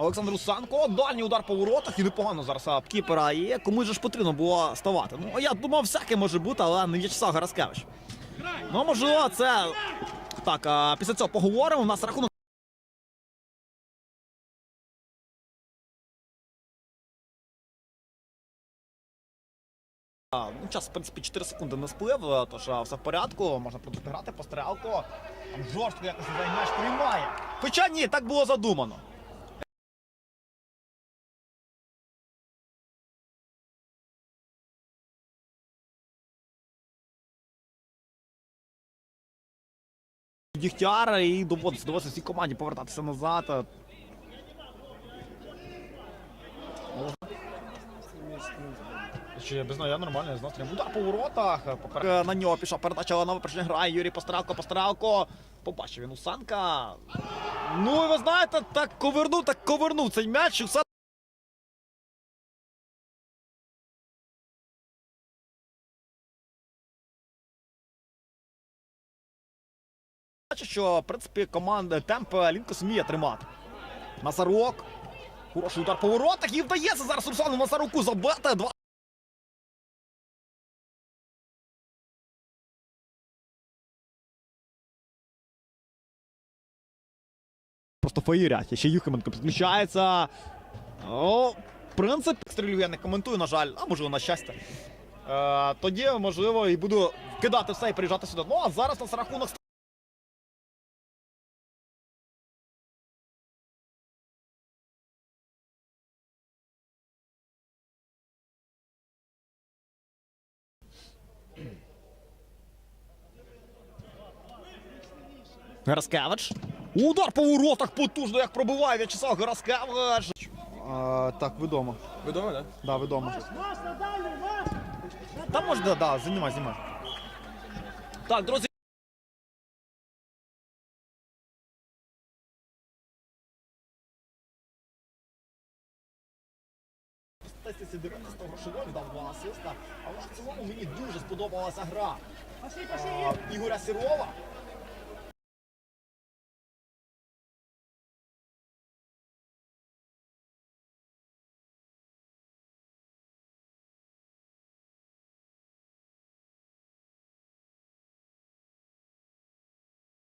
Олександр Усанко, дальній удар по воротах і непогано зараз кіпера. І комусь же ж потрібно було ставати. Ну, я думав, всяке може бути, але не В'ячеслав Гараскевич. Ну, можливо, це. Так, а, після цього поговоримо. У нас рахунок. Ну, час, в принципі, 4 секунди не сплив, е, тож все в порядку, можна продовжити грати по. Там жорстко якось м'яч приймає. Хоча ні, так було задумано. Дігтяр і доводиться, доводиться всій команді повертатися назад. Чи без я нормально, з настрієм. Удар по воротах. Попер... Е, На нього пішла передача, але на випередження грає Юрій Постралко, Постралко. Побачив він Усанка. Ну і ви знаєте, так ковернув, так ковернув цей м'яч. Бачу, що в принципі команда темп Лінкос вміє тримати. Назарок. Хороший удар по воротах і вдається зараз Руслану Назаруку забити. Два. Просто феєрять. Ще Юхименко підключається. О, принцип стрілю я не коментую, на жаль, а можливо на щастя. Е, тоді, можливо, і буду кидати все і приїжджати сюди. Ну а зараз у нас рахунок. Гераскевич. Удар по воротах потужно, як пробиває В'ячеслав Гераскевич. А, так, відомо. Відомо, так? Да, відомо. Та може, да, да, знімай, знімай. Так, друзі. Статистиці 90 грошової дав два асиста, але в цілому мені дуже сподобалася гра. А, Ігоря Сірова.